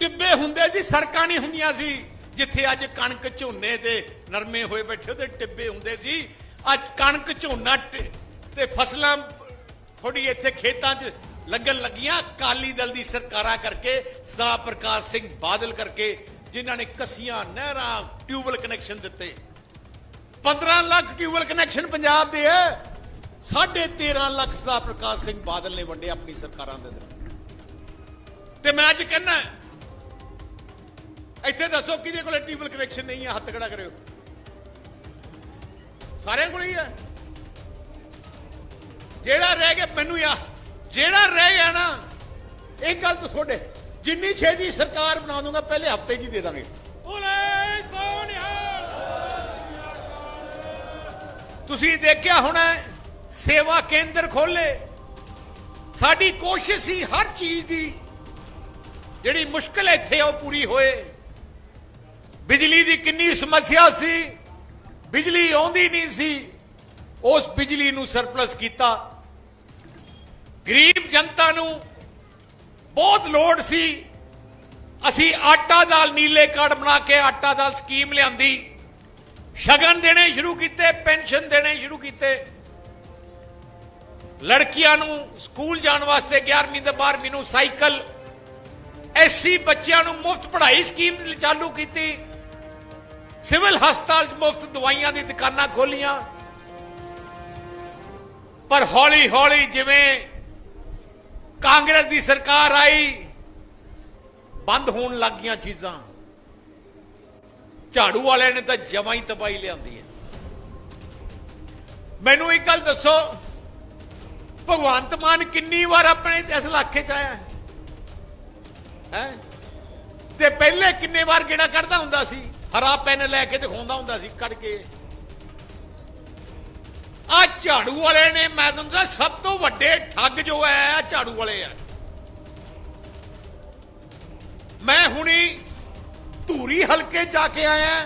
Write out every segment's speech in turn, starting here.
ਟਿੱਬੇ ਹੁੰਦੇ ਸੀ ਸੜਕਾਂ ਨਹੀਂ ਹੁੰਦੀਆਂ ਸੀ। ਜਿੱਥੇ ਅੱਜ ਕਣਕ ਝੋਨੇ ਤੇ ਨਰਮੇ ਹੋਏ ਬੈਠੇ, ਉਹਦੇ ਟਿੱਬੇ ਹੁੰਦੇ ਸੀ। ਅੱਜ ਕਣਕ ਝੋਨਾ ਤੇ ਫਸਲਾਂ ਥੋੜੀ ਇੱਥੇ ਖੇਤਾਂ 'ਚ ਲੱਗਣ ਲੱਗੀਆਂ। ਅਕਾਲੀ ਦਲ ਦੀ ਸਰਕਾਰਾਂ ਕਰਕੇ, ਸਰਦਾਰ ਪ੍ਰਕਾਸ਼ ਸਿੰਘ ਬਾਦਲ ਕਰਕੇ, ਜਿਨ੍ਹਾਂ ਨੇ ਕਸੀਆਂ, ਨਹਿਰਾਂ ਟਿਊਬਲ ਕਨੈਕਸ਼ਨ ਦਿੱਤੇ। 15 ਲੱਖ ਟਿਊਬਲ ਕਨੈਕਸ਼ਨ ਪੰਜਾਬ ਦੇ ਹੈ। 13.5 ਲੱਖ ਸਰਦਾਰ ਪ੍ਰਕਾਸ਼ ਸਿੰਘ ਬਾਦਲ ਨੇ ਵੰਡੇ ਆਪਣੀ ਸਰਕਾਰਾਂ ਦੇ ਅੰਦਰ। ਤੇ ਮੈਂ ਅੱਜ ਕਹਿੰਦਾ ਇੱਥੇ ਦੱਸੋ ਕਿਹਦੇ ਕੋਲੇ ਟਿਊਬਲ ਕਨੈਕਸ਼ਨ ਨਹੀਂ ਹੈ ਹੱਥ ਖੜਾ ਕਰਿਓ। ਸਾਰਿਆਂ ਕੋਲ ਹੀ ਹੈ ਜਿਹੜਾ ਰਹਿ ਗਿਆ ਮੈਨੂੰ ਯਾ ਜਿਹੜਾ ਰਹਿ ਗਿਆ ਨਾ ਇੱਕ ਗੱਲ ਤਾਂ ਤੁਹਾਡੇ ਜਿੰਨੀ ਛੇਤੀ ਸਰਕਾਰ ਬਣਾ ਦੂੰਗਾ ਪਹਿਲੇ ਹਫ਼ਤੇ 'ਚ ਹੀ ਦੇ ਦਾਂਗੇ। ਬੋਲੇ ਸੋਨਿਹਾਲ ਤੁਸੀਂ ਦੇਖਿਆ ਹੋਣਾ ਸੇਵਾ ਕੇਂਦਰ ਖੋਲੇ ਸਾਡੀ ਕੋਸ਼ਿਸ਼ ਸੀ ਹਰ ਚੀਜ਼ ਦੀ ਜਿਹੜੀ ਮੁਸ਼ਕਲ ਇੱਥੇ ਆ ਉਹ ਪੂਰੀ ਹੋਏ। ਬਿਜਲੀ ਦੀ ਕਿੰਨੀ ਸਮੱਸਿਆ ਸੀ, ਬਿਜਲੀ ਆਉਂਦੀ ਨਹੀਂ ਸੀ, ਉਸ ਬਿਜਲੀ ਨੂੰ ਸਰਪਲਸ ਕੀਤਾ। ਗਰੀਬ ਜਨਤਾ ਨੂੰ ਬਹੁਤ ਲੋੜ ਸੀ। ਅਸੀਂ ਆਟਾ ਦਾਲ ਨੀਲੇ ਕਾਰਡ ਬਣਾ ਕੇ ਆਟਾ ਦਾਲ ਸਕੀਮ ਲਿਆਂਦੀ। ਸ਼ਗਨ ਦੇਣੇ ਸ਼ੁਰੂ ਕੀਤੇ, ਪੈਨਸ਼ਨ ਦੇਣੇ ਸ਼ੁਰੂ ਕੀਤੇ। ਲੜਕੀਆਂ ਨੂੰ ਸਕੂਲ ਜਾਣ ਵਾਸਤੇ 11ਵੀਂ ਤੇ 12ਵੀਂ ਨੂੰ ਸਾਈਕਲ। ਐਸਸੀ ਬੱਚਿਆਂ ਨੂੰ ਮੁਫਤ ਪੜ੍ਹਾਈ ਸਕੀਮ ਚਾਲੂ ਕੀਤੀ। ਸਿਵਲ ਹਸਪਤਾਲ 'ਚ ਮੁਫਤ ਦਵਾਈਆਂ ਦੀ ਦੁਕਾਨਾਂ ਖੋਲੀਆਂ। ਪਰ ਹੌਲੀ ਹੌਲੀ ਜਿਵੇਂ ਕਾਂਗਰਸ ਦੀ ਸਰਕਾਰ ਆਈ, ਬੰਦ ਹੋਣ ਲੱਗ ਗਈਆਂ ਚੀਜ਼ਾਂ। ਝਾੜੂ ਵਾਲਿਆਂ ਨੇ ਤਾਂ ਜਮਾਂ ਹੀ ਤਬਾਈ ਲਿਆਂਦੀ ਹੈ। ਮੈਨੂੰ ਇੱਕ ਗੱਲ ਦੱਸੋ, ਭਗਵੰਤ ਮਾਨ ਕਿੰਨੀ ਵਾਰ ਆਪਣੇ ਇਸ ਇਲਾਕੇ ਚ ਆਇਆ ਹੈ? ਹੈਂ? ਤੇ ਪਹਿਲੇ ਕਿੰਨੇ ਵਾਰ ਗੇੜਾ ਕੱਢਦਾ ਹੁੰਦਾ ਸੀ? ਹਰਾ ਪੈਨ ਲੈ ਕੇ ਦਿਖਾਉਂਦਾ ਹੁੰਦਾ ਸੀ, ਕੱਢ ਕੇ। ਆ ਝਾੜੂ ਵਾਲੇ ਨੇ, ਮੈਂ ਤੁਹਾਨੂੰ ਦੱਸਾਂ, ਸਭ ਤੋਂ ਵੱਡੇ ਠੱਗ ਜੋ ਹੈ ਆ ਝਾੜੂ ਵਾਲੇ ਆ। ਮੈਂ ਹੁਣੀ ਧੂਰੀ ਹਲਕੇ ਜਾ ਕੇ ਆਇਆ,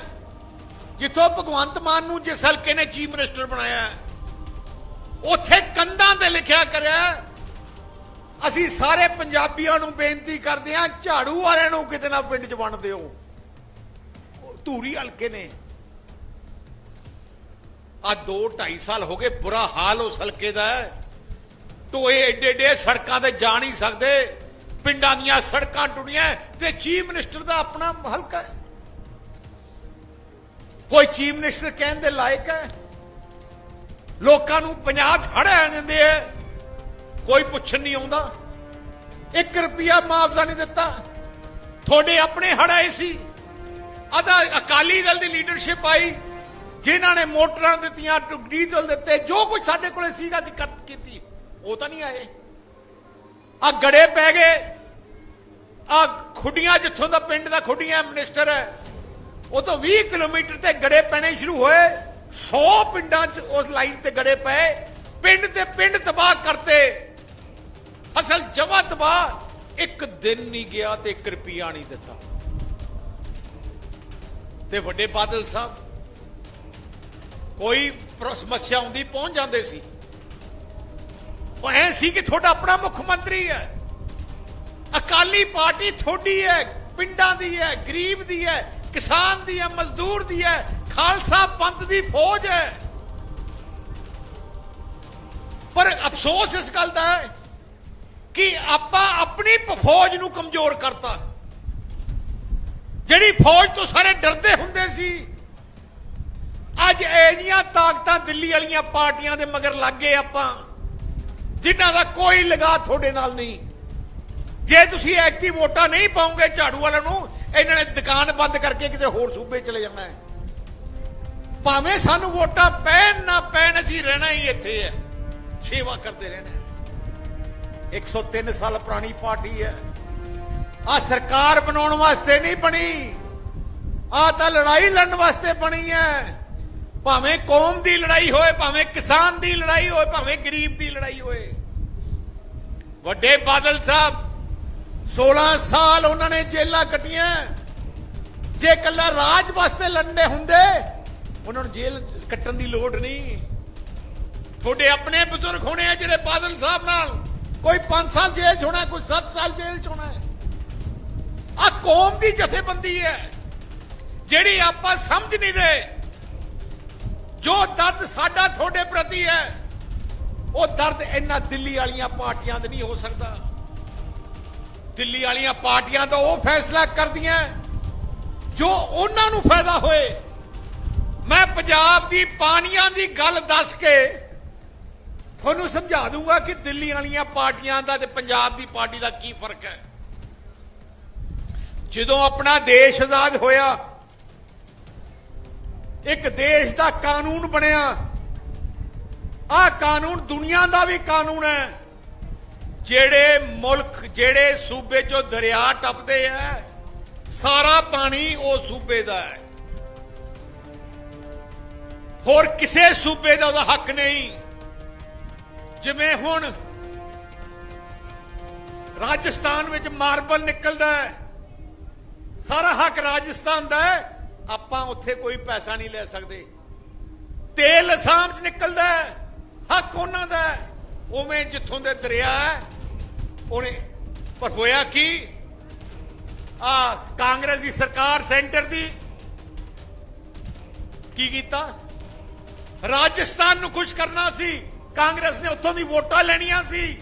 ਜਿੱਥੋਂ ਭਗਵੰਤ ਮਾਨ ਨੂੰ ਜਿਸ ਹਲਕੇ ਨੇ ਚੀਫ ਮਿਨਿਸਟਰ ਬਣਾਇਆ, ਉੱਥੇ ਕੰਧਾਂ ਤੇ ਲਿਖਿਆ ਕਰਿਆ, ਅਸੀਂ ਸਾਰੇ ਪੰਜਾਬੀਆਂ ਨੂੰ ਬੇਨਤੀ ਕਰਦੇ ਹਾਂ, ਝਾੜੂ ਵਾਲਿਆਂ ਨੂੰ ਕਿਤੇ ਨਾ ਪਿੰਡ 'ਚ ਵੰਡ ਦਿਓ। ਧੂਰੀ ਹਲਕੇ ਨੇ। ਆ 2 2.5 ਸਾਲ ਹੋ ਗਏ, ਬੁਰਾ ਹਾਲ ਉਸ ਹਲਕੇ ਦਾ ਹੈ। ਟੋਏ ਏਡੇ ਏਡੇ ਸੜਕਾਂ ਤੇ ਜਾ ਨਹੀਂ ਸਕਦੇ। ਪਿੰਡਾਂ ਦੀਆਂ ਸੜਕਾਂ ਟੁੱਟੀਆਂ ਤੇ ਚੀਫ ਮਿਨਿਸਟਰ ਦਾ ਆਪਣਾ ਹਲਕਾ ਕੋਈ ਚੀਫ ਮਿਨਿਸਟਰ ਕਹਿਣ ਦੇ ਲਾਇਕ ਹੈ। ਲੋਕਾਂ ਨੂੰ ਪੰਜਾਬ ਫੜਿਆ ਜਾਂਦੇ ਆ ਕੋਈ ਪੁੱਛਣ ਨਹੀਂ ਆਉਂਦਾ। 1 ਰੁਪਿਆ ਮੁਆਵਜ਼ਾ ਨਹੀਂ ਦਿੱਤਾ। ਤੁਹਾਡੇ ਆਪਣੇ ਹੜਾਏ ਸੀ। ਆਦਾ ਅਕਾਲੀ ਦਲ ਦੀ ਲੀਡਰਸ਼ਿਪ ਆਈ, ਜਿਨ੍ਹਾਂ ਨੇ ਮੋਟਰਾਂ ਦਿੱਤੀਆਂ ਟੁ- ਡੀਜ਼ਲ ਦਿੱਤੇ, ਜੋ ਕੁਝ ਸਾਡੇ ਕੋਲੇ ਸੀਗਾ ਅਸੀਂ ਕਰ ਕੀਤੀ। ਉਹ ਤਾਂ ਨਹੀਂ ਆਏ। ਆ ਗੜੇ ਪੈ ਗਏ। ਆ ਖੁੱਡੀਆਂ ਜਿੱਥੋਂ ਦਾ ਪਿੰਡ ਦਾ ਖੁੱਡੀਆਂ ਮਿਨਿਸਟਰ ਹੈ। ਉਹ ਤੋਂ 20 ਕਿਲੋਮੀਟਰ ਤੇ ਗੜੇ ਪੈਣੇ ਸ਼ੁਰੂ ਹੋਏ। 100 ਪਿੰਡਾਂ 'ਚ ਉਸ ਲਾਈਨ ਤੇ ਗੜੇ ਪਏ। ਪਿੰਡ ਤੇ ਪਿੰਡ ਤਬਾਹ ਕਰਤੇ। ਫਸਲ ਜਮਾ ਤਬਾਹ। ਇੱਕ ਦਿਨ ਨਹੀਂ ਗਿਆ ਤੇ ਇੱਕ ਰੁਪਿਆ ਨਹੀਂ ਦਿੱਤਾ। ਤੇ ਵੱਡੇ ਬਾਦਲ ਸਾਹਿਬ, ਕੋਈ ਸਮੱਸਿਆ ਹੁੰਦੀ ਪਹੁੰਚ ਜਾਂਦੇ ਸੀ। ਉਹ ਐ ਸੀ ਕਿ ਤੁਹਾਡਾ ਆਪਣਾ ਮੁੱਖ ਮੰਤਰੀ ਹੈ। ਅਕਾਲੀ ਪਾਰਟੀ ਤੁਹਾਡੀ ਹੈ, ਪਿੰਡਾਂ ਦੀ ਹੈ, ਗਰੀਬ ਦੀ ਹੈ, ਕਿਸਾਨ ਦੀ ਹੈ, ਮਜ਼ਦੂਰ ਦੀ ਹੈ, ਖਾਲਸਾ ਪੰਥ ਦੀ ਫੌਜ ਹੈ। ਪਰ ਅਫਸੋਸ ਇਸ ਗੱਲ ਦਾ ਹੈ ਕਿ ਆਪਾਂ ਆਪਣੀ ਫੌਜ ਨੂੰ ਕਮਜ਼ੋਰ ਕਰਤਾ। ਜਿਹੜੀ ਫੌਜ ਤੋਂ ਸਾਰੇ ਡਰਦੇ ਹੁੰਦੇ ਸੀ। ਅੱਜ ਇਹਦੀਆਂ ਤਾਕਤਾਂ ਦਿੱਲੀ ਵਾਲੀਆਂ ਪਾਰਟੀਆਂ ਦੇ ਮਗਰ ਲੱਗ ਗਏ ਆਪਾਂ, ਜਿਨ੍ਹਾਂ ਦਾ ਕੋਈ ਲਗਾ ਤੁਹਾਡੇ ਨਾਲ ਨਹੀਂ। ਜੇ ਤੁਸੀਂ ਐਕਟਿਵ ਵੋਟਾਂ ਨਹੀਂ ਪਾਉਂਗੇ ਝਾੜੂ ਵਾਲਿਆਂ ਨੂੰ, ਇਹਨਾਂ ਨੇ ਦੁਕਾਨ ਬੰਦ ਕਰਕੇ ਕਿਸੇ ਹੋਰ ਸੂਬੇ ਚਲੇ ਜਾਣਾ ਹੈ। ਭਾਵੇਂ ਸਾਨੂੰ ਵੋਟਾਂ ਪੈਣ ਨਾ ਪੈਣ, ਅਸੀਂ ਰਹਿਣਾ ਹੀ ਇੱਥੇ ਹੈ। ਸੇਵਾ ਕਰਦੇ ਰਹਿਣਾ ਹੈ। 103 ਸਾਲ ਪੁਰਾਣੀ ਪਾਰਟੀ ਹੈ। ਆ ਸਰਕਾਰ ਬਣਾਉਣ ਵਾਸਤੇ ਨਹੀਂ ਬਣੀ। ਆ ਤਾਂ ਲੜਾਈ ਲੜਨ ਵਾਸਤੇ ਬਣੀ ਹੈ ਭਾਵੇਂ ਕੌਮ ਦੀ ਲੜਾਈ ਹੋਏ, ਭਾਵੇਂ ਕਿਸਾਨ ਦੀ ਲੜਾਈ ਹੋਏ, ਭਾਵੇਂ ਗਰੀਬ ਦੀ ਲੜਾਈ ਹੋਏ। ਵੱਡੇ ਬਾਦਲ ਸਾਹਿਬ 16 ਸਾਲ ਉਹਨਾਂ ਨੇ ਜੇਲਾਂ ਕੱਟੀਆਂ। ਜੇ ਕੱਲਾ ਰਾਜ ਵਾਸਤੇ ਲੜਨੇ ਹੁੰਦੇ, ਉਹਨਾਂ ਨੂੰ ਜੇਲ੍ਹ ਕੱਟਣ ਦੀ ਲੋੜ ਨਹੀਂ। ਤੁਹਾਡੇ ਆਪਣੇ ਬਜ਼ੁਰਗ ਹੋਣੇ ਆ ਜਿਹੜੇ ਬਾਦਲ ਸਾਹਿਬ ਨਾਲ। ਕੋਈ 5 ਸਾਲ ਜੇਲ੍ਹ ਚ ਹੋਣਾ, ਕੋਈ 7 ਸਾਲ ਜੇਲ੍ਹ ਚ ਹੋਣਾ। ਹੈ ਆ ਕੌਮ ਦੀ ਜਥੇਬੰਦੀ ਹੈ। ਜਿਹੜੀ ਆਪਾਂ ਸਮਝ ਨਹੀਂ ਰਹੇ, ਜੋ ਦਰਦ ਸਾਡਾ ਤੁਹਾਡੇ ਪ੍ਰਤੀ ਹੈ, ਉਹ ਦਰਦ ਇਹਨਾਂ ਦਿੱਲੀ ਵਾਲੀਆਂ ਪਾਰਟੀਆਂ ਦਾ ਨਹੀਂ ਹੋ ਸਕਦਾ। ਦਿੱਲੀ ਵਾਲੀਆਂ ਪਾਰਟੀਆਂ ਤਾਂ ਉਹ ਫੈਸਲਾ ਕਰਦੀਆਂ, ਜੋ ਉਹਨਾਂ ਨੂੰ ਫਾਇਦਾ ਹੋਏ। ਮੈਂ ਪੰਜਾਬ ਦੀ ਪਾਣੀਆਂ ਦੀ ਗੱਲ ਦੱਸ ਕੇ ਤੁਹਾਨੂੰ ਸਮਝਾ ਦੂੰਗਾ ਕਿ ਦਿੱਲੀ ਵਾਲੀਆਂ ਪਾਰਟੀਆਂ ਦਾ ਤੇ ਪੰਜਾਬ ਦੀ ਪਾਰਟੀ ਦਾ ਕੀ ਫ਼ਰਕ ਹੈ। ਜਦੋਂ ਆਪਣਾ ਦੇਸ਼ ਆਜ਼ਾਦ ਹੋਇਆ, ਇੱਕ ਦੇਸ਼ ਦਾ ਕਾਨੂੰਨ ਬਣਿਆ, ਆਹ ਕਾਨੂੰਨ ਦੁਨੀਆ ਦਾ ਵੀ ਕਾਨੂੰਨ ਹੈ। ਜਿਹੜੇ ਮੁਲਕ, ਜਿਹੜੇ ਸੂਬੇ ਚੋਂ ਦਰਿਆ ਟੱਪਦੇ ਆ, ਸਾਰਾ ਪਾਣੀ ਉਹ ਸੂਬੇ ਦਾ ਹੈ। ਹੋਰ ਕਿਸੇ ਸੂਬੇ ਦਾ ਉਹਦਾ ਹੱਕ ਨਹੀਂ। ਜਿਵੇਂ ਹੁਣ ਰਾਜਸਥਾਨ ਵਿੱਚ ਮਾਰਬਲ ਨਿਕਲਦਾ ਹੈ ਸਾਰਾ ਹੱਕ ਰਾਜਸਥਾਨ ਦਾ ਹੈ। ਆਪਾਂ ਉੱਥੇ ਕੋਈ ਪੈਸਾ ਨਹੀਂ ਲੈ ਸਕਦੇ। ਤੇਲ ਅਸਾਮ ਚ ਨਿਕਲਦਾ ਹੈ। ਹੱਕ ਉਹਨਾਂ ਦਾ ਹੈ। ਉਵੇਂ ਜਿੱਥੋਂ ਦੇ ਦਰਿਆ ਹੈ, ਉਹਨੇ ਪਰ ਹੋਇਆ ਕੀ? ਆ ਕਾਂਗਰਸ ਦੀ ਸਰਕਾਰ ਸੈਂਟਰ ਦੀ ਕੀ ਕੀਤਾ? ਰਾਜਸਥਾਨ ਨੂੰ ਖੁਸ਼ ਕਰਨਾ ਸੀ। ਕਾਂਗਰਸ ਨੇ ਉੱਥੋਂ ਦੀ ਵੋਟਾਂ ਲੈਣੀਆਂ ਸੀ।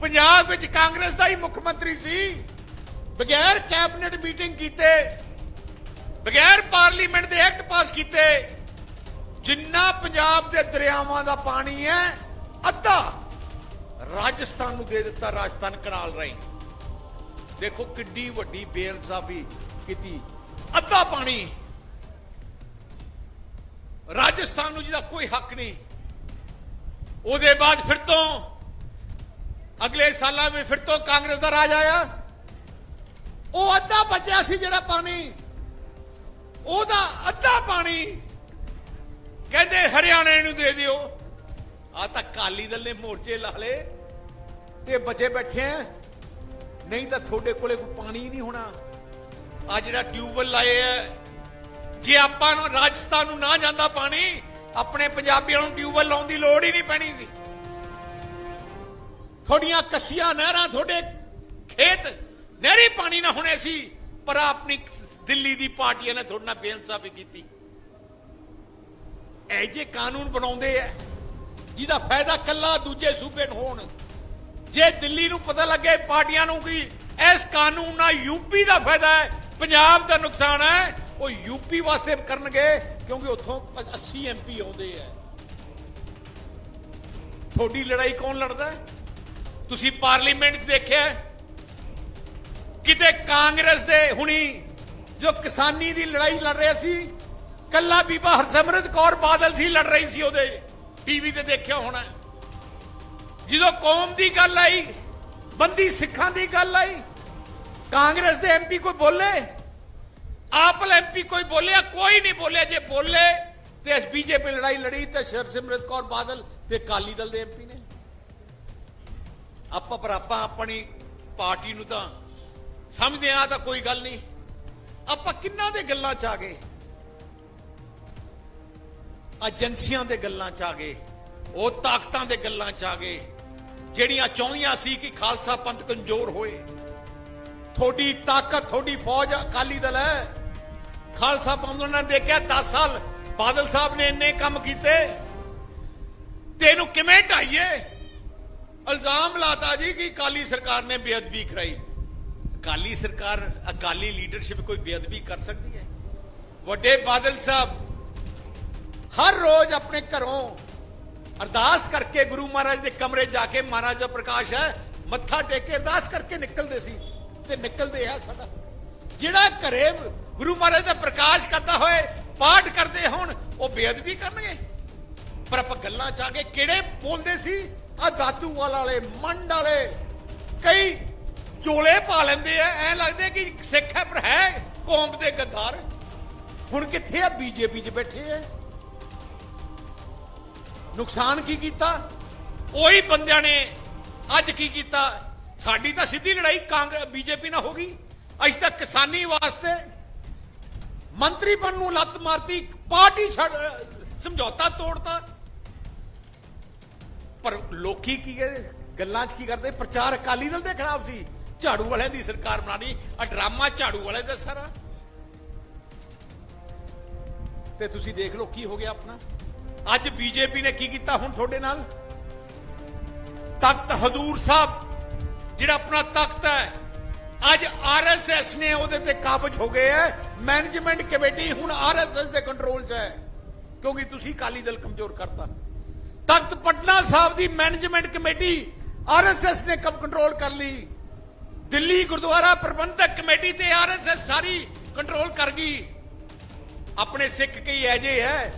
ਪੰਜਾਬ ਵਿੱਚ ਕਾਂਗਰਸ ਦਾ ਹੀ ਮੁੱਖ ਮੰਤਰੀ ਸੀ। ਬਗੈਰ ਕੈਬਨਿਟ ਮੀਟਿੰਗ ਕੀਤੇ, ਬਗੈਰ ਪਾਰਲੀਮੈਂਟ ਦੇ ਐਕਟ ਪਾਸ ਕੀਤੇ, ਜਿੰਨਾ ਪੰਜਾਬ ਦੇ ਦਰਿਆਵਾਂ ਦਾ ਪਾਣੀ ਹੈ, ਅੱਧਾ ਰਾਜਸਥਾਨ ਨੂੰ ਦੇ ਦਿੱਤਾ ਰਾਜਸਥਾਨ ਕਨਾਲ ਰਾਹੀਂ। ਦੇਖੋ ਕਿੱਡੀ ਵੱਡੀ ਬੇਇਨਸਾਫੀ ਕੀਤੀ। ਅੱਧਾ ਪਾਣੀ ਰਾਜਸਥਾਨ ਨੂੰ ਜਿਹਦਾ ਕੋਈ ਹੱਕ ਨਹੀਂ, ਉਹਦੇ ਬਾਅਦ ਫਿਰ ਤੋਂ ਅਗਲੇ ਸਾਲਾਂ ਵਿੱਚ ਫਿਰ ਤੋਂ ਕਾਂਗਰਸ ਦਾ ਰਾਜ ਆਇਆ। ਉਹ ਅੱਧਾ ਬਚਿਆ ਸੀ ਜਿਹੜਾ ਪਾਣੀ। ਉਹਦਾ ਅੱਧਾ ਪਾਣੀ ਕਹਿੰਦੇ ਹਰਿਆਣੇ ਨੂੰ ਦੇ ਦਿਓ। ਆ ਤਾਂ ਕਾਲੀ ਦਲ ਨੇ ਮੋਰਚੇ ਲਾ ਲੇ ਤੇ ਬਚੇ ਬੈਠੇ ਆ। ਨਹੀਂ ਤਾਂ ਤੁਹਾਡੇ ਕੋਲੇ ਕੋਈ ਪਾਣੀ ਹੀ ਨਹੀਂ ਹੋਣਾ। ਆ ਜਿਹੜਾ ਟਿਊਬਵੈਲ ਲਾਏ ਆ, ਜੇ ਆਪਾਂ ਨੂੰ ਰਾਜਸਥਾਨ ਨੂੰ ਨਾ ਜਾਂਦਾ ਪਾਣੀ, ਆਪਣੇ ਪੰਜਾਬੀਆਂ ਨੂੰ ਟਿਊਬਵੈਲ ਲਾਉਣ ਦੀ ਲੋੜ ਹੀ ਨਹੀਂ ਪੈਣੀ ਸੀ। ਤੁਹਾਡੀਆਂ ਕੱਸੀਆਂ ਨਹਿਰਾਂ ਤੁਹਾਡੇ ਖੇਤ ਨਹਿਰੀ ਪਾਣੀ ਨਾ ਹੋਣੇ ਸੀ, ਪਰ ਆਪਣੀ ਦਿੱਲੀ ਦੀ ਪਾਰਟੀਆਂ ਨੇ ਤੁਹਾਡੇ ਨਾਲ ਬੇਇਨਸਾਫੀ ਕੀਤੀ। ਇਹ ਜੇ ਕਾਨੂੰਨ ਬਣਾਉਂਦੇ ਆ, ਜਿਹਦਾ ਫਾਇਦਾ ਕੱਲਾ ਦੂਜੇ ਸੂਬੇ ਨੂੰ ਹੋਣ, ਜੇ ਦਿੱਲੀ ਨੂੰ ਪਤਾ ਲੱਗੇ ਪਾਰਟੀਆਂ ਨੂੰ ਕਿ ਇਸ ਕਾਨੂੰਨ ਨਾਲ ਯੂਪੀ ਦਾ ਫਾਇਦਾ ਹੈ, ਪੰਜਾਬ ਦਾ ਨੁਕਸਾਨ ਹੈ, ਉਹ ਯੂਪੀ ਵਾਸਤੇ ਕਰਨਗੇ, ਕਿਉਂਕਿ ਉੱਥੋਂ 80 ਐਮਪੀ ਆਉਂਦੇ ਆ। ਤੁਹਾਡੀ ਲੜਾਈ ਕੌਣ ਲੜਦਾ? ਤੁਸੀਂ ਪਾਰਲੀਮੈਂਟ ਦੇਖਿਆ ਕਿਤੇ ਕਾਂਗਰਸ ਦੇ ਹੁਣੀ ਜੋ ਕਿਸਾਨੀ ਦੀ ਲੜਾਈ ਲੜ ਰਿਹਾ ਸੀ, ਕੱਲਾ ਬੀਬਾ ਹਰਸਿਮਰਤ ਕੌਰ ਬਾਦਲ ਸੀ ਲੜ ਰਹੀ ਸੀ ਉਹਦੇ ਟੀਵੀ ਤੇ ਦੇਖਿਆ ਹੋਣਾ। ਜਦੋਂ ਕੌਮ ਦੀ ਗੱਲ ਆਈ, ਬੰਦੀ ਸਿੱਖਾਂ ਦੀ ਗੱਲ ਆਈ, ਕਾਂਗਰਸ ਦੇ ਐਮਪੀ ਕੋਈ ਬੋਲੇ? ਆਪਲ ਐਮਪੀ ਕੋਈ ਬੋਲਿਆ? ਕੋਈ ਨਹੀਂ ਬੋਲਿਆ। ਜੇ ਬੋਲੇ, ਤੇ ਇਸ ਬੀਜੇਪੀ ਲੜਾਈ ਲੜੀ, ਤੇ ਹਰਸਿਮਰਤ ਕੌਰ ਬਾਦਲ ਤੇ ਕਾਲੀ ਦਲ ਦੇ ਐਮਪੀ ਨੇ। ਆਪਾਂ ਪਰ ਆਪਾਂ ਆਪਣੀ ਪਾਰਟੀ ਨੂੰ ਤਾਂ ਸਮਝਦੇ ਆ ਤਾਂ ਕੋਈ ਗੱਲ ਨਹੀਂ। ਆਪਾਂ ਕਿੰਨਾ ਦੇ ਗੱਲਾਂ ਚ ਆ ਗਏ? ਏਜੰਸੀਆਂ ਦੇ ਗੱਲਾਂ ਚ ਆ ਗਏ, ਉਹ ਤਾਕਤਾਂ ਦੇ ਗੱਲਾਂ ਚ ਆ ਗਏ, ਜਿਹੜੀਆਂ ਚਾਹੁੰਦੀਆਂ ਸੀ ਕਿ ਖਾਲਸਾ ਪੰਥ ਕਮਜ਼ੋਰ ਹੋਏ। ਤੁਹਾਡੀ ਤਾਕਤ, ਤੁਹਾਡੀ ਫੌਜ ਅਕਾਲੀ ਦਲ ਹੈ। ਖਾਲਸਾ ਪੰਥ ਉਹਨਾਂ ਨੇ ਦੇਖਿਆ 10 ਸਾਲ ਬਾਦਲ ਸਾਹਿਬ ਨੇ ਇੰਨੇ ਕੰਮ ਕੀਤੇ। ਤੇ ਇਹਨੂੰ ਕਿਵੇਂ ਢਾਈਏ? ਇਲਜ਼ਾਮ ਲਾਤਾ ਜੀ ਕਿ ਅਕਾਲੀ ਸਰਕਾਰ ਨੇ ਬੇਅਦਬੀ ਕਰਾਈ। ਅਕਾਲੀ ਸਰਕਾਰ, ਅਕਾਲੀ ਲੀਡਰਸ਼ਿਪ ਕੋਈ ਬੇਅਦਬੀ ਕਰ ਸਕਦੀ ਹੈ? ਵੱਡੇ ਬਾਦਲ ਸਾਹਿਬ ਹਰ ਰੋਜ਼ ਆਪਣੇ ਘਰੋਂ ਅਰਦਾਸ ਕਰਕੇ ਗੁਰੂ ਮਹਾਰਾਜ ਦੇ ਕਮਰੇ ਜਾ ਕੇ ਮਹਾਰਾਜ ਦਾ ਪ੍ਰਕਾਸ਼ ਹੈ, ਮੱਥਾ ਟੇਕ ਕੇ ਅਰਦਾਸ ਕਰਕੇ ਨਿਕਲਦੇ ਸੀ ਤੇ ਨਿਕਲਦੇ ਆ ਸਾਡਾ। ਜਿਹੜਾ ਘਰੇ ਗੁਰੂ ਮਹਾਰਾਜ ਦਾ ਪ੍ਰਕਾਸ਼ ਕਰਦਾ ਹੋਏ, ਪਾਠ ਕਰਦੇ ਹੋਣ, ਉਹ ਬੇਅਦਬੀ ਕਰਨਗੇ? ਪਰ ਆਪਾਂ ਗੱਲਾਂ ਚ ਆ ਕੇ ਕਿਹੜੇ ਬੋਲਦੇ ਸੀ? ਆ ਦਾਦੂ ਵਾਲੇ, ਮੰਡ ਵਾਲੇ, ਕਈ ਚੋਲੇ ਪਾ ਲੈਂਦੇ ਆ, ਐ ਲੱਗਦੇ ਕਿ ਸਿੱਖ ਹੈ, ਪਰ ਹੈ ਕੌਮ ਦੇ ਗੱਦਾਰ। ਹੁਣ ਕਿੱਥੇ ਆ ਬੀਜੇਪੀ 'ਚ ਬੈਠੇ ਆ? ਨੁਕਸਾਨ ਕੀ ਕੀਤਾ? ਉਹੀ ਬੰਦਿਆਂ ਨੇ ਅੱਜ ਕੀ ਕੀਤਾ? ਸਾਡੀ ਤਾਂ ਸਿੱਧੀ ਲੜਾਈ ਕਾਂਗਰਸ, ਬੀਜੇਪੀ ਨਾਲ ਹੋ ਗਈ। ਅੱਜ ਤਾਂ ਕਿਸਾਨੀ ਵਾਸਤੇ ਮੰਤਰੀ ਬਣ ਨੂੰ ਲੱਤ ਮਾਰਤੀ, ਪਾਰਟੀ ਛੱਡ, ਸਮਝੌਤਾ ਤੋੜਤਾ। ਪਰ ਲੋਕੀ ਕੀ ਕਹਿੰਦੇ? ਗੱਲਾਂ 'ਚ ਕੀ ਕਰਦੇ? ਪ੍ਰਚਾਰ ਅਕਾਲੀ ਦਲ ਦੇ ਖਿਲਾਫ ਸੀ। ਝਾੜੂ ਵਾਲਿਆਂ ਦੀ ਸਰਕਾਰ ਬਣਾਣੀ। ਆ ਡਰਾਮਾ ਝਾੜੂ ਵਾਲੇ ਦਾ ਸਾਰਾ। ਤੇ ਤੁਸੀਂ ਦੇਖ ਲਓ ਕੀ ਹੋ ਗਿਆ ਆਪਣਾ। ਅੱਜ ਬੀਜੇਪੀ ਨੇ ਕੀ ਕੀਤਾ ਹੁਣ ਤੁਹਾਡੇ ਨਾਲ? ਤਖਤ ਹਜ਼ੂਰ ਸਾਹਿਬ, ਜਿਹੜਾ ਆਪਣਾ ਤਖਤ ਹੈ, ਅੱਜ ਆਰਐਸਐਸ ਨੇ ਉਹਦੇ ਤੇ ਕਾਬਜ ਹੋ ਗਏ ਹੈ। ਮੈਨੇਜਮੈਂਟ ਕਮੇਟੀ ਹੁਣ ਆਰਐਸਐਸ ਦੇ ਕੰਟਰੋਲ 'ਚ ਹੈ, ਕਿਉਂਕਿ ਤੁਸੀਂ ਕਾਲੀ ਦਲ ਕਮਜ਼ੋਰ ਕਰਤਾ। ਤਖਤ ਪਟਨਾ ਸਾਹਿਬ ਦੀ ਮੈਨੇਜਮੈਂਟ ਕਮੇਟੀ ਆਰਐਸਐਸ ਨੇ ਕਬ ਕੰਟਰੋਲ ਕਰ ਲਈ। ਦਿੱਲੀ ਗੁਰਦੁਆਰਾ ਪ੍ਰਬੰਧਕ ਕਮੇਟੀ ਤੇ ਆਰਐਸਐਸ ਸਾਰੀ ਕੰਟਰੋਲ ਕਰ ਗਈ। ਆਪਣੇ ਸਿੱਖ ਕਈ ਐਜੇ ਹੈ,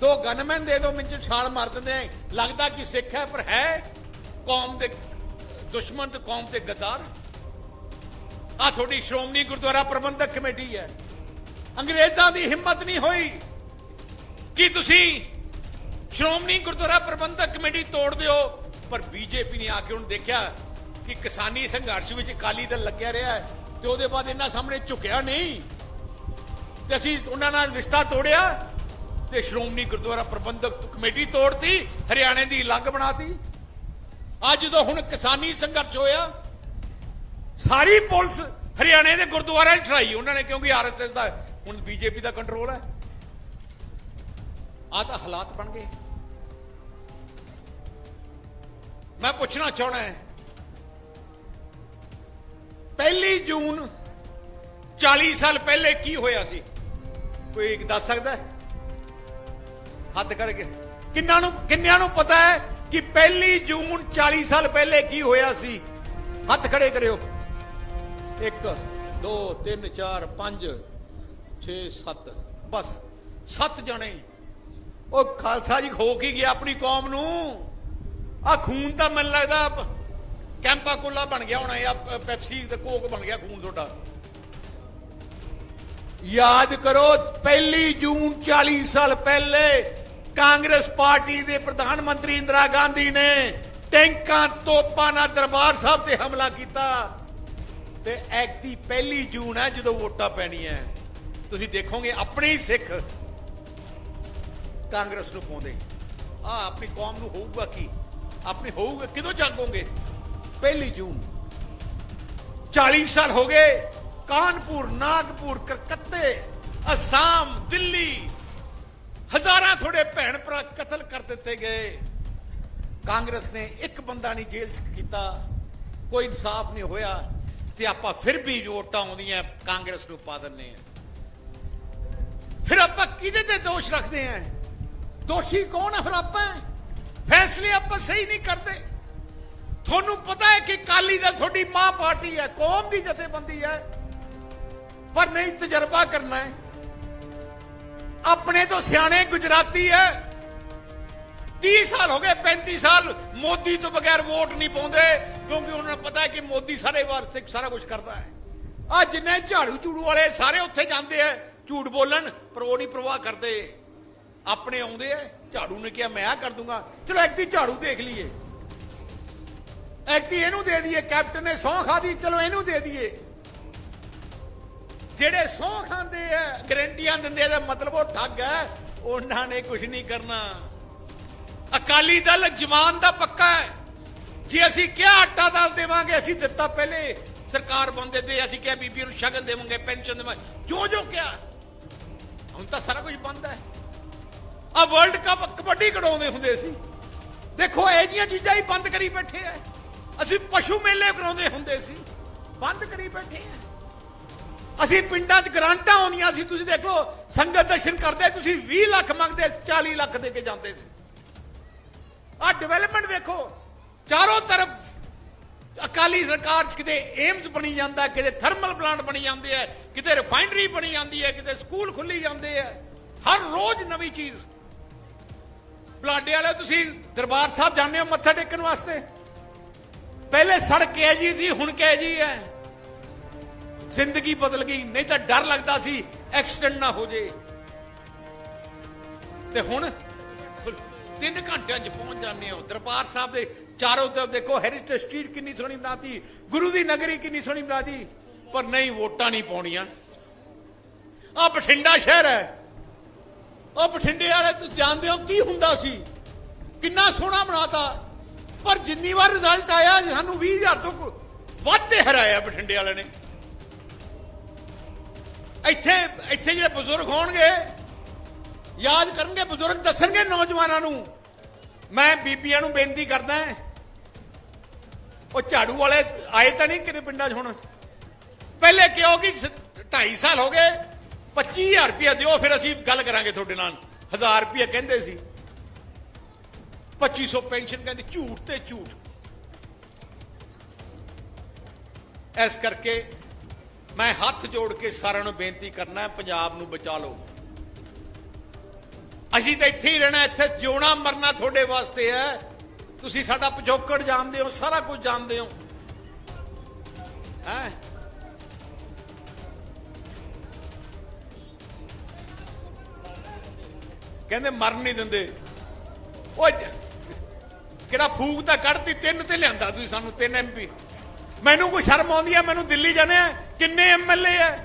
ਦੋ ਗਨਮੈਨ ਦੇ ਦੋ ਮਿੰਚ ਛਾਲ ਮਾਰ ਦਿੰਦੇ ਆ। ਲੱਗਦਾ ਕਿ ਸਿੱਖ ਹੈ, ਪਰ ਹੈ ਕੌਮ ਦੇ ਦੁਸ਼ਮਣ ਤੇ ਕੌਮ ਦੇ ਗਦਾਰ। ਆ ਤੁਹਾਡੀ ਸ਼੍ਰੋਮਣੀ ਗੁਰਦੁਆਰਾ ਪ੍ਰਬੰਧਕ ਕਮੇਟੀ ਹੈ। ਅੰਗਰੇਜ਼ਾਂ ਦੀ ਹਿੰਮਤ ਨਹੀਂ ਹੋਈ। ਕਿ ਤੁਸੀਂ ਸ਼੍ਰੋਮਣੀ ਗੁਰਦੁਆਰਾ ਪ੍ਰਬੰਧਕ ਕਮੇਟੀ ਤੋੜ ਦਿਓ? ਪਰ ਬੀਜੇਪੀ ਨੇ ਆ ਕੇ ਹੁਣ ਦੇਖਿਆ ਕਿ ਕਿਸਾਨੀ ਸੰਘਰਸ਼ ਵਿੱਚ ਅਕਾਲੀ ਦਲ ਲੱਗਿਆ ਰਿਹਾ ਹੈ ਤੇ ਉਹਦੇ ਬਾਅਦ ਇਹਨਾਂ ਸਾਹਮਣੇ ਝੁਕਿਆ ਨਹੀਂ। ਤੇ ਅਸੀਂ ਉਹਨਾਂ ਨਾਲ ਰਿਸ਼ਤਾ ਤੋੜਿਆ ਤੇ ਸ਼੍ਰੋਮਣੀ ਗੁਰਦੁਆਰਾ ਪ੍ਰਬੰਧਕ ਕਮੇਟੀ ਤੋੜਤੀ, ਹਰਿਆਣੇ ਦੀ ਅਲੱਗ ਬਣਾਤੀ। ਅੱਜ ਜਦੋਂ ਹੁਣ ਕਿਸਾਨੀ ਸੰਘਰਸ਼ ਹੋਇਆ, ਸਾਰੀ ਪੁਲਿਸ ਹਰਿਆਣੇ ਦੇ ਗੁਰਦੁਆਰਿਆਂ 'ਚ ਠਾਈ ਉਹਨਾਂ ਨੇ ਕਿਉਂਕਿ ਆਰਐਸਐਸ ਦਾ ਹੁਣ ਬੀਜੇਪੀ ਦਾ ਕੰਟਰੋਲ ਹੈ। ਆ ਤਾਂ ਹਾਲਾਤ ਬਣ ਗਏ। ਮੈਂ ਪੁੱਛਣਾ ਚਾਹਣਾ ਹੈ ਪਹਿਲੀ ਜੂਨ 40 ਸਾਲ ਪਹਿਲੇ ਕੀ ਹੋਇਆ ਸੀ? ਕੋਈ ਦੱਸ ਸਕਦਾ ਹੈ? ਹੱਥ ਕਰਕੇ। ਕਿੰਨਾਂ ਨੂੰ, ਕਿੰਨਿਆਂ ਨੂੰ ਪਤਾ ਹੈ ਕਿ ਪਹਿਲੀ ਜੂਨ 40 ਸਾਲ ਪਹਿਲੇ ਕੀ ਹੋਇਆ ਸੀ? ਹੱਥ ਖੜੇ ਕਰਿਓ। 1 2 3 4 5 6 7 ਬਸ 7 ਜਣੇ। ਉਹ ਖਾਲਸਾ ਜੀ ਖੋ ਕੀ ਗਿਆ ਆਪਣੀ ਕੌਮ ਨੂੰ? ਆ ਖੂਨ ਤਾਂ ਮੈਨੂੰ ਲੱਗਦਾ ਕੈਂਪਾ ਕੋਲਾ ਬਣ ਗਿਆ ਹੋਣਾ, ਜਾਂ ਪੈਪਸੀ ਤੇ ਕੋਕ ਬਣ ਗਿਆ ਖੂਨ ਤੁਹਾਡਾ। ਯਾਦ ਕਰੋ, ਪਹਿਲੀ ਜੂਨ 40 ਸਾਲ ਪਹਿਲੇ ਕਾਂਗਰਸ ਪਾਰਟੀ ਦੇ ਪ੍ਰਧਾਨ ਮੰਤਰੀ ਇੰਦਰਾ ਗਾਂਧੀ ਨੇ ਟੈਂਕਾਂ ਤੋਪਾਂ ਨਾਲ ਦਰਬਾਰ ਸਾਹਿਬ ਤੇ ਹਮਲਾ ਕੀਤਾ। ਤੇ ਐਕਤੀ ਪਹਿਲੀ ਜੂਨ ਹੈ ਜਦੋਂ ਵੋਟਾਂ ਪੈਣੀਆਂ। ਤੁਸੀਂ ਦੇਖੋਗੇ ਆਪਣੇ ਹੀ ਸਿੱਖ ਕਾਂਗਰਸ ਨੂੰ ਪਾਉਂਦੇ। ਆ ਆਪਣੀ ਕੌਮ ਨੂੰ ਹੋਊਗਾ ਕੀ? ਆਪਣੇ ਹੋਊਗਾ, ਕਿਦੋਂ ਜਾਗੋਗੇ? ਪਹਿਲੀ ਜੂਨ। 40 ਸਾਲ ਹੋ ਗਏ, ਕਾਨਪੁਰ, ਨਾਗਪੁਰ, ਕਲਕੱਤੇ, ਅਸਾਮ, ਦਿੱਲੀ। ਹਜ਼ਾਰਾਂ ਥੋੜੇ ਭੈਣ ਭਰਾ ਕਤਲ ਕਰ ਦਿੱਤੇ ਗਏ। ਕਾਂਗਰਸ ਨੇ ਇੱਕ ਬੰਦਾ ਨਹੀਂ ਜੇਲ੍ਹ 'ਚ ਕੀਤਾ, ਕੋਈ ਇਨਸਾਫ ਨਹੀਂ ਹੋਇਆ ਤੇ ਆਪਾਂ ਫਿਰ ਵੀ ਵੋਟਾਂ ਆਉਂਦੀਆਂ, ਕਾਂਗਰਸ ਨੂੰ ਪਾ ਦਿੰਨੇ ਆ ਫਿਰ ਆਪਾਂ ਕਿਹਦੇ ਤੇ ਦੋਸ਼ ਰੱਖਦੇ ਆ ਦੋਸ਼ੀ ਕੌਣ ਹੈ ਫਿਰ ਆਪਾਂ? ਫੈਸਲੇ ਆਪਾਂ ਸਹੀ ਨਹੀਂ ਕਰਦੇ। ਤੁਹਾਨੂੰ ਪਤਾ ਹੈ ਕਿ ਕਾਲੀ ਦਲ ਤੁਹਾਡੀ ਮਾਂ ਪਾਰਟੀ ਹੈ, ਕੌਮ ਦੀ ਜਥੇਬੰਦੀ ਹੈ। ਪਰ ਨਹੀਂ, ਤਜਰਬਾ ਕਰਨਾ ਹੈ। ਆਪਣੇ ਤੋਂ ਸਿਆਣੇ ਗੁਜਰਾਤੀ ਹੈ। 30 ਸਾਲ ਹੋ ਗਏ 35 ਸਾਲ ਮੋਦੀ ਤੋਂ ਬਗੈਰ ਵੋਟ ਨਹੀਂ ਪਾਉਂਦੇ, ਕਿਉਂਕਿ ਉਹਨਾਂ ਨੂੰ ਪਤਾ ਹੈ ਕਿ ਮੋਦੀ ਸਾਰੇ ਵਾਸਤੇ ਸਾਰਾ ਕੁਝ ਕਰਦਾ ਹੈ। ਆ ਜਿੰਨੇ ਝਾੜੂ ਝੂੜੂ ਵਾਲੇ ਸਾਰੇ ਉੱਥੇ ਜਾਂਦੇ ਆ ਝੂਠ ਬੋਲਣ, ਪਰ ਉਹ ਨਹੀਂ ਪ੍ਰਵਾਹ ਕਰਦੇ। ਆਪਣੇ ਆਉਂਦੇ ਆ ਝਾੜੂ ਨੇ ਕਿਹਾ, ਮੈਂ ਆ ਕਰ ਦੂੰਗਾ। ਚਲੋ, ਇੱਕ ਦੀ ਝਾੜੂ ਦੇਖ ਲਈਏ। ਐਕਟੀ ਇਹਨੂੰ ਦੇ ਦਈਏ, ਕੈਪਟਨ ਨੇ ਸੌਂ ਖਾਦੀ ਚਲੋ ਇਹਨੂੰ ਦੇ ਦਈਏ। ਜਿਹੜੇ ਸੌਂ ਖਾਂਦੇ ਆ, ਗਰੰਟੀਆਂ ਦਿੰਦੇ ਆ ਮਤਲਬ ਉਹ ਠੱਗ ਹੈ, ਉਹਨਾਂ ਨੇ ਕੁਝ ਨਹੀਂ ਕਰਨਾ। ਅਕਾਲੀ ਦਲ ਜਵਾਨ ਦਾ ਪੱਕਾ ਹੈ। ਜੇ ਅਸੀਂ ਕਿਹਾ ਆਟਾ ਦਾਲ ਦੇਵਾਂਗੇ, ਅਸੀਂ ਦਿੱਤਾ ਪਹਿਲੇ। ਸਰਕਾਰ ਬੰਦੇ ਤੇ ਅਸੀਂ ਕਿਹਾ ਬੀਬੀ ਨੂੰ ਸ਼ਗਨ ਦੇਵਾਂਗੇ, ਪੈਨਸ਼ਨ ਦੇਵਾਂਗੇ। ਜੋ ਜੋ ਕਿਹਾ। ਹੁਣ ਤਾਂ ਸਾਰਾ ਕੁਝ ਬੰਦ ਹੈ। ਆ ਵਰਲਡ ਕੱਪ ਕਬੱਡੀ ਕਢਾਉਂਦੇ ਹੁੰਦੇ ਸੀ। ਦੇਖੋ, ਇਹ ਜੀਆਂ ਚੀਜ਼ਾਂ ਹੀ ਬੰਦ ਕਰੀ ਬੈਠੇ ਆ। ਅਸੀਂ ਪਸ਼ੂ ਮੇਲੇ ਕਰਾਉਂਦੇ ਹੁੰਦੇ ਸੀ। ਬੰਦ ਕਰੀ ਬੈਠੇ ਆ। ਅਸੀਂ ਪਿੰਡਾਂ 'ਚ ਗਰਾਂਟਾਂ ਆਉਂਦੀਆਂ ਸੀ। ਤੁਸੀਂ ਦੇਖੋ ਸੰਗਤ ਦਰਸ਼ਨ ਕਰਦੇ, ਤੁਸੀਂ 20 ਲੱਖ ਮੰਗਦੇ 40 ਲੱਖ ਦੇ ਕੇ ਜਾਂਦੇ ਸੀ। ਆ ਡਿਵੈਲਪਮੈਂਟ ਦੇਖੋ ਚਾਰੋਂ ਤਰਫ ਅਕਾਲੀ ਸਰਕਾਰ 'ਚ ਕਿਤੇ ਏਮਸ ਬਣੀ ਜਾਂਦਾ ਕਿਤੇ ਥਰਮਲ ਪਲਾਂਟ ਬਣੀ ਜਾਂਦੇ ਆ, ਕਿਤੇ ਰਿਫਾਈਨਰੀ ਬਣੀ ਜਾਂਦੀ ਹੈ, ਕਿਤੇ ਸਕੂਲ ਖੁੱਲੀ ਜਾਂਦੇ ਆ। ਹਰ ਰੋਜ਼ ਨਵੀਂ ਚੀਜ਼। ਬਲਾਡੇ ਵਾਲੇ, ਤੁਸੀਂ ਦਰਬਾਰ ਸਾਹਿਬ ਜਾਂਦੇ ਹੋ ਮੱਥਾ ਟੇਕਣ ਵਾਸਤੇ? ਪਹਿਲੇ ਸੜਕ ਇਹ ਜੀ ਸੀ ਹੁਣ ਕਹਿ ਜੀ ਹੈ। ਜ਼ਿੰਦਗੀ ਬਦਲ ਗਈ, ਨਹੀਂ ਤਾਂ ਡਰ ਲੱਗਦਾ ਸੀ, ਐਕਸੀਡੈਂਟ ਨਾ ਹੋ ਜੇ। ਤੇ ਹੁਣ 3 ਘੰਟਿਆਂ 'ਚ ਪਹੁੰਚ ਜਾਂਦੇ ਹੋ। ਦਰਬਾਰ ਸਾਹਿਬ ਦੇ ਚਾਰੋਂ ਤਰਫ ਦੇਖੋ ਹੈਰੀਟੇਜ ਸਟਰੀਟ ਕਿੰਨੀ ਸੋਹਣੀ ਬਣਾਤੀ, ਗੁਰੂ ਦੀ ਨਗਰੀ ਕਿੰਨੀ ਸੋਹਣੀ ਬਣਾਤੀ, ਪਰ ਨਹੀਂ, ਵੋਟਾਂ ਨਹੀਂ ਪਾਉਣੀਆਂ। ਆ ਬਠਿੰਡਾ ਸ਼ਹਿਰ ਹੈ। ਉਹ ਬਠਿੰਡੇ ਵਾਲੇ, ਤੁਸੀਂ ਜਾਣਦੇ ਹੋ ਕੀ ਹੁੰਦਾ ਸੀ? ਕਿੰਨਾ ਸੋਹਣਾ ਬਣਾਤਾ। ਪਰ ਜਿੰਨੀ ਵਾਰ ਰਿਜ਼ਲਟ ਆਇਆ, ਸਾਨੂੰ 20000 ਤੋਂ ਵੱਧ ਤੇ ਹਰਾਇਆ ਬਠਿੰਡੇ ਵਾਲਿਆਂ ਨੇ। ਇੱਥੇ ਇੱਥੇ ਜਿਹੜੇ ਬਜ਼ੁਰਗ ਹੋਣਗੇ, ਯਾਦ ਕਰਨਗੇ, ਬਜ਼ੁਰਗ ਦੱਸਣਗੇ ਨੌਜਵਾਨਾਂ ਨੂੰ। ਮੈਂ ਬੀਬੀਆਂ ਨੂੰ ਬੇਨਤੀ ਕਰਦਾ ਉਹ ਝਾੜੂ ਵਾਲੇ ਆਏ ਤਾਂ ਨਹੀਂ ਕਿਤੇ ਪਿੰਡਾਂ 'ਚ ਹੁਣ। ਪਹਿਲੇ ਕਿਉਂ ਕਿ 2.5 ਸਾਲ ਹੋ ਗਏ 25000 ਰੁਪਇਆ ਦਿਓ, ਫਿਰ ਅਸੀਂ ਗੱਲ ਕਰਾਂਗੇ ਤੁਹਾਡੇ ਨਾਲ। 1000 ਰੁਪਇਆ ਕਹਿੰਦੇ ਸੀ। 2500 ਪੈਨਸ਼ਨ ਕਹਿੰਦੇ ਝੂਠ ਤੇ ਝੂਠ। ਇਸ ਕਰਕੇ ਮੈਂ ਹੱਥ ਜੋੜ ਕੇ ਸਾਰਿਆਂ ਨੂੰ ਬੇਨਤੀ ਕਰਨਾ ਪੰਜਾਬ ਨੂੰ ਬਚਾ ਲਓ। ਅਸੀਂ ਤਾਂ ਇੱਥੇ ਹੀ ਰਹਿਣਾ, ਇੱਥੇ ਜਿਉਣਾ ਮਰਨਾ ਤੁਹਾਡੇ ਵਾਸਤੇ ਹੈ। ਤੁਸੀਂ ਸਾਡਾ ਪਿਛੋਕੜ ਜਾਣਦੇ ਹੋ, ਸਾਰਾ ਕੁਝ ਜਾਣਦੇ ਹੋ। ਹੈ? ਕਹਿੰਦੇ ਮਰਨ ਨਹੀਂ ਦਿੰਦੇ। ਉਹ ਜ- ਕਿਹੜਾ ਫੂਕ ਤਾਂ ਕੱਢਤੀ, ਤਿੰਨ ਤੇ ਲਿਆਂਦਾ ਤੁਸੀਂ ਸਾਨੂੰ, ਤਿੰਨ ਐਮਪੀ ਮੈਨੂੰ ਕੋਈ ਸ਼ਰਮ ਆਉਂਦੀ ਹੈ? ਮੈਨੂੰ ਦਿੱਲੀ ਜਾਣੇ ਆ ਕਿੰਨੇ ਐਮਐਲਏ ਆ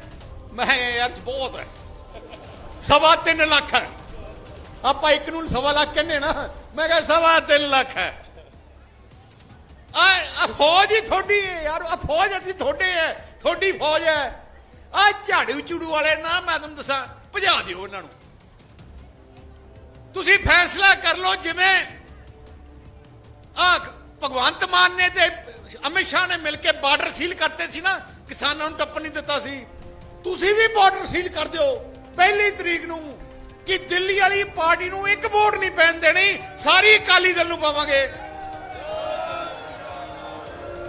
ਮੈਂ ਯਾਰ ਬਹੁਤ ਹੈ। ਸਵਾ ਤਿੰਨ ਲੱਖ ਹੈ। ਆਪਾਂ ਇੱਕ ਨੂੰ ਸਵਾ ਲੱਖ ਕਹਿੰਦੇ ਨਾ, ਮੈਂ ਕਿਹਾ ਸਵਾ ਤਿੰਨ ਲੱਖ ਹੈ। ਆ ਫੌਜ ਹੀ ਤੁਹਾਡੀ ਹੈ ਯਾਰ, ਆ ਫੌਜ ਅਸੀਂ ਤੁਹਾਡੇ ਹੈ, ਤੁਹਾਡੀ ਫੌਜ ਹੈ। ਆ ਝਾੜੂ ਝੂੜੂ ਵਾਲੇ ਨਾ ਮੈਂ ਤੁਹਾਨੂੰ ਦੱਸਾਂ, ਭਜਾ ਦਿਓ ਉਹਨਾਂ ਨੂੰ। ਤੁਸੀਂ ਫੈਸਲਾ ਕਰ ਲਓ ਜਿਵੇਂ ਆ ਭਗਵੰਤ ਮਾਨ ਨੇ ਤੇ ਅਮਿਤ ਸ਼ਾਹ ਨੇ ਮਿਲ ਕੇ ਬਾਰਡਰ ਸੀਲ ਕਰਤੇ ਸੀ ਨਾ, ਕਿਸਾਨਾਂ ਨੂੰ ਟੱਪਣ ਨਹੀਂ ਦਿੱਤਾ ਸੀ। ਤੁਸੀਂ ਵੀ ਬਾਰਡਰ ਸੀਲ ਕਰ ਦਿਓ। ਪਹਿਲੀ ਤਰੀਕ ਨੂੰ ਕਿ ਦਿੱਲੀ ਵਾਲੀ ਪਾਰਟੀ ਨੂੰ ਇੱਕ ਵੋਟ ਨਹੀਂ ਪੈਣ ਦੇਣੀ, ਸਾਰੀ ਅਕਾਲੀ ਦਲ ਨੂੰ ਪਾਵਾਂਗੇ।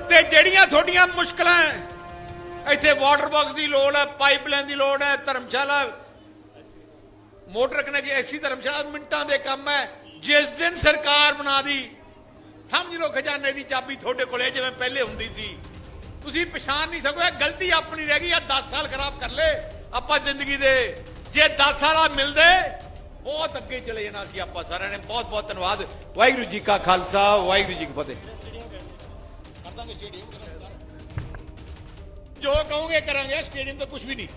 ਤੇ ਜਿਹੜੀਆਂ ਤੁਹਾਡੀਆਂ ਮੁਸ਼ਕਲਾਂ ਇੱਥੇ ਵਾਟਰ ਬਾਕਸ ਦੀ ਲੋੜ ਹੈ ਪਾਈਪਲਾਈਨ ਦੀ ਲੋੜ ਹੈ ਧਰਮਸ਼ਾਲਾ, ਮੋਟਰ ਕਨੈਕਟ ਐਸੀ ਧਰਮਸ਼ਾਲਾ ਮਿੰਟਾਂ ਦੇ ਕੰਮ ਹੈ ਜਿਸ ਦਿਨ ਸਰਕਾਰ ਬਣਾ ਦੀ ਸਮਝ ਲਓ ਖਜ਼ਾਨੇ ਦੀ ਚਾਬੀ ਤੁਹਾਡੇ ਕੋਲੇ ਜਿਵੇਂ ਪਹਿਲੇ ਹੁੰਦੀ ਸੀ। ਤੁਸੀਂ ਪਛਾਣ ਨਹੀਂ ਸਕੋਗੇ ਗਲਤੀ ਆਪਣੀ ਰਹਿ ਗਈ ਆ 10 ਸਾਲ ਖਰਾਬ ਕਰ ਲੇ ਆਪਾਂ ਜ਼ਿੰਦਗੀ ਦੇ, ਜੇ 10 ਸਾਲਾ ਮਿਲਦੇ, ਬਹੁਤ ਅੱਗੇ ਚਲੇ ਜਾਣਾ ਸੀ ਆਪਾਂ ਸਾਰਿਆਂ ਨੇ। ਬਹੁਤ ਬਹੁਤ ਧੰਨਵਾਦ। ਵਾਹਿਗੁਰੂ ਜੀ ਕਾ ਖਾਲਸਾ, ਵਾਹਿਗੁਰੂ ਜੀ ਕੀ ਫਤਿਹ। ਜੋ ਕਹੋਗੇ ਕਰਾਂਗੇ, ਸਟੇਡੀਅਮ ਤਾਂ ਕੁਝ ਵੀ ਨਹੀਂ।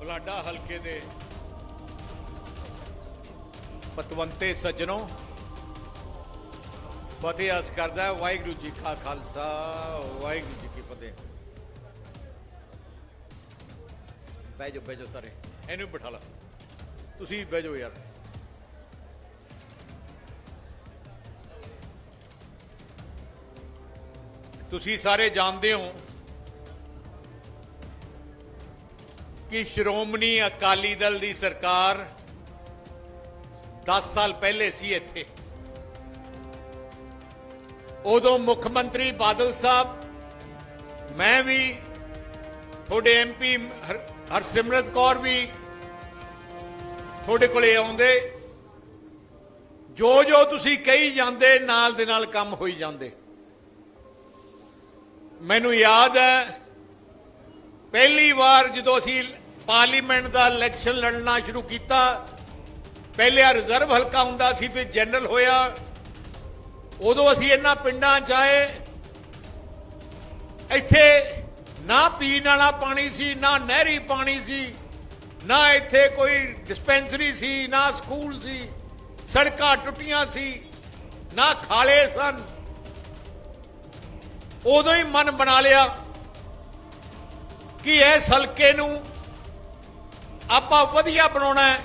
ਬਲਾਡਾ ਹਲਕੇ ਦੇ ਪਤਵੰਤੇ ਸੱਜਣੋ, ਫਤਿਹ ਅਸ ਕਰਦਾ ਵਾਹਿਗੁਰੂ ਜੀ ਕਾ ਖਾਲਸਾ, ਵਾਹਿਗੁਰੂ ਜੀ ਕੀ ਫਤਿਹ। ਬਹਿ ਜਾਓ ਬਹਿ ਜਾਓ ਸਾਰੇ, ਇਹਨੂੰ ਬਿਠਾ ਲਾ। ਤੁਸੀਂ ਬਹਿ ਜਾਓ ਯਾਰ। ਤੁਸੀਂ ਸਾਰੇ ਜਾਣਦੇ ਹੋ ਕਿ ਸ਼੍ਰੋਮਣੀ ਅਕਾਲੀ ਦਲ ਦੀ ਸਰਕਾਰ 10 ਸਾਲ ਪਹਿਲੇ ਸੀ ਇੱਥੇ। ਉਦੋਂ ਮੁੱਖ ਮੰਤਰੀ ਬਾਦਲ ਸਾਹਿਬ, ਮੈਂ ਵੀ, ਤੁਹਾਡੇ ਐਮਪੀ ਹਰਸਿਮਰਤ ਕੌਰ ਵੀ ਤੁਹਾਡੇ ਕੋਲੇ ਆਉਂਦੇ। ਜੋ ਜੋ ਤੁਸੀਂ ਕਹੀ ਜਾਂਦੇ, ਨਾਲ ਦੇ ਨਾਲ ਕੰਮ ਹੋਈ ਜਾਂਦੇ। ਮੈਨੂੰ ਯਾਦ ਹੈ, ਪਹਿਲੀ ਵਾਰ ਜਦੋਂ ਅਸੀਂ ਪਾਰਲੀਮੈਂਟ ਦਾ ਇਲੈਕਸ਼ਨ ਲੜਨਾ ਸ਼ੁਰੂ ਕੀਤਾ। ਪਹਿਲੇ ਆ ਰਿਜ਼ਰਵ ਹਲਕਾ ਹੁੰਦਾ ਸੀ, ਫਿਰ ਜਨਰਲ ਹੋਇਆ। ਉਦੋਂ ਅਸੀਂ ਇਹਨਾਂ ਪਿੰਡਾਂ 'ਚ ਆਏ। ਇੱਥੇ ਨਾ ਪੀਣ ਵਾਲਾ ਪਾਣੀ ਸੀ, ਨਾ ਨਹਿਰੀ ਪਾਣੀ ਸੀ, ਨਾ ਇੱਥੇ ਕੋਈ ਡਿਸਪੈਂਸਰੀ ਸੀ, ਨਾ ਸਕੂਲ ਸੀ। ਸੜਕਾਂ ਟੁੱਟੀਆਂ ਸੀ, ਨਾ ਖਾਲੇ ਸਨ। ਉਦੋਂ ਹੀ ਮਨ ਬਣਾ ਲਿਆ ਕਿ ਇਸ ਹਲਕੇ ਨੂੰ ਆਪਾਂ ਵਧੀਆ ਬਣਾਉਣਾ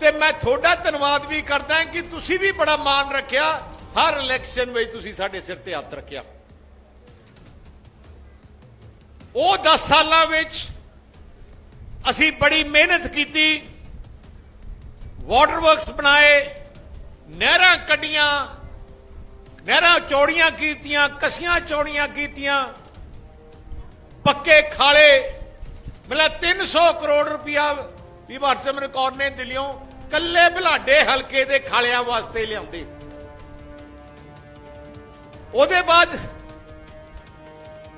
ਤੇ ਮੈਂ ਤੁਹਾਡਾ ਧੰਨਵਾਦ ਵੀ ਕਰਦਾ ਕਿ ਤੁਸੀਂ ਵੀ ਬੜਾ ਮਾਣ ਰੱਖਿਆ। ਹਰ ਇਲੈਕਸ਼ਨ ਵਿੱਚ ਤੁਸੀਂ ਸਾਡੇ ਸਿਰ ਤੇ ਹੱਥ ਰੱਖਿਆ। ਉਹ 10 ਸਾਲਾਂ ਵਿੱਚ ਅਸੀਂ ਬੜੀ ਮਿਹਨਤ ਕੀਤੀ। ਵਾਟਰ ਵਰਕਸ ਬਣਾਏ। ਨਹਿਰਾਂ ਕੱਢੀਆਂ। ਨਹਿਰਾਂ ਚੌੜੀਆਂ ਕੀਤੀਆਂ, ਕਸੀਆਂ ਚੌੜੀਆਂ ਕੀਤੀਆਂ। ਪੱਕੇ ਖਾਲੇ। ਮਤਲਬ 300 ਕਰੋੜ ਰੁਪਇਆ ਵੀ ਹਰਸਿਮਰਤ ਕੌਰ ਨੇ ਦਿੱਲੀੋਂ ਕੱਲੇ ਬਲਾਡੇ ਹਲਕੇ ਦੇ ਖਾਲਿਆਂ ਵਾਸਤੇ ਲਿਆਉਂਦੇ। ਉਹਦੇ ਬਾਅਦ